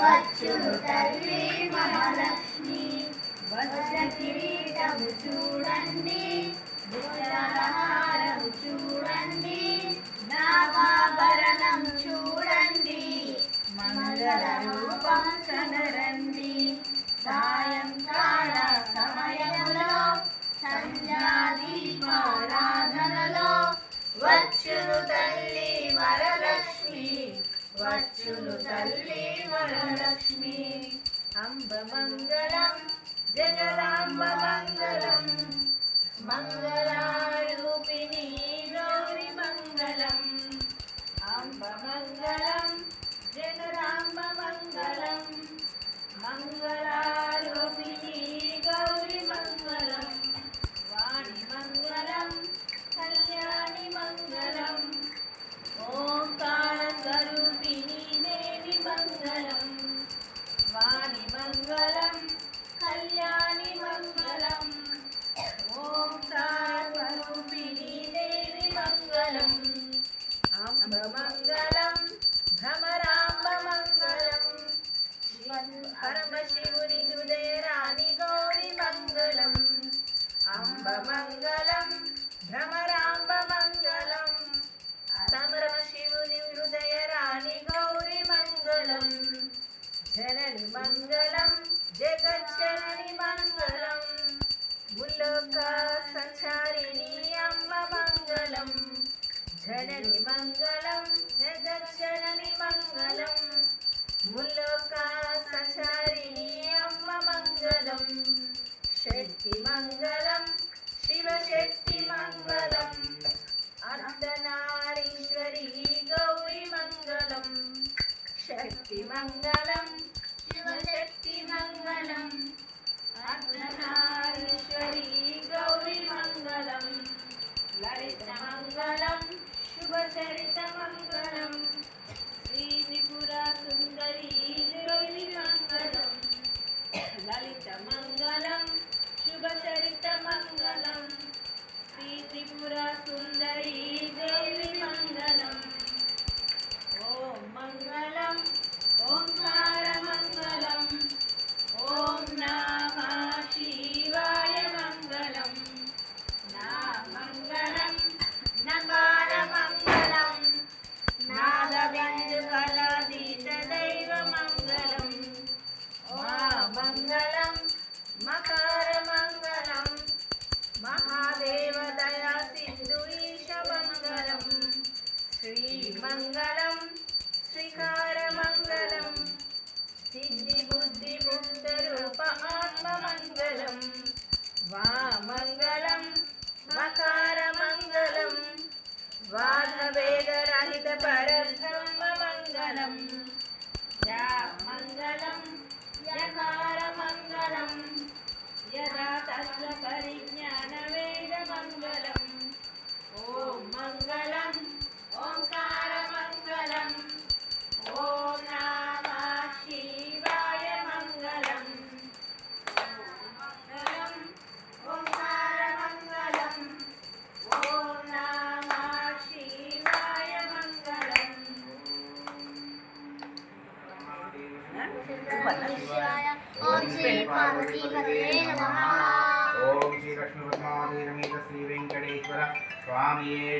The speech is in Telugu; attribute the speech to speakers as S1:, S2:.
S1: వచ్చు తల్లి మహాలక్ష్మి. వజ్ర కిరీటము చూడ. వచ్చును తల్లి వరలక్ష్మి. అంబ మంగళం జగదాంబ మంగళం. మంగళం ప్రదక్షిణమి మంగళం. ముల్లోక సంచారిణి అమ్మ మంగళం. శక్తి మంగళం శివశక్తి మంగళం. అర్ధనారీశ్వరి గౌరీ మంగళం. శక్తి మంగళం. ఓం శ్రీ
S2: లక్ష్మీ పద్మావతి రమేత శ్రీ వెంకటేశ్వర స్వామియే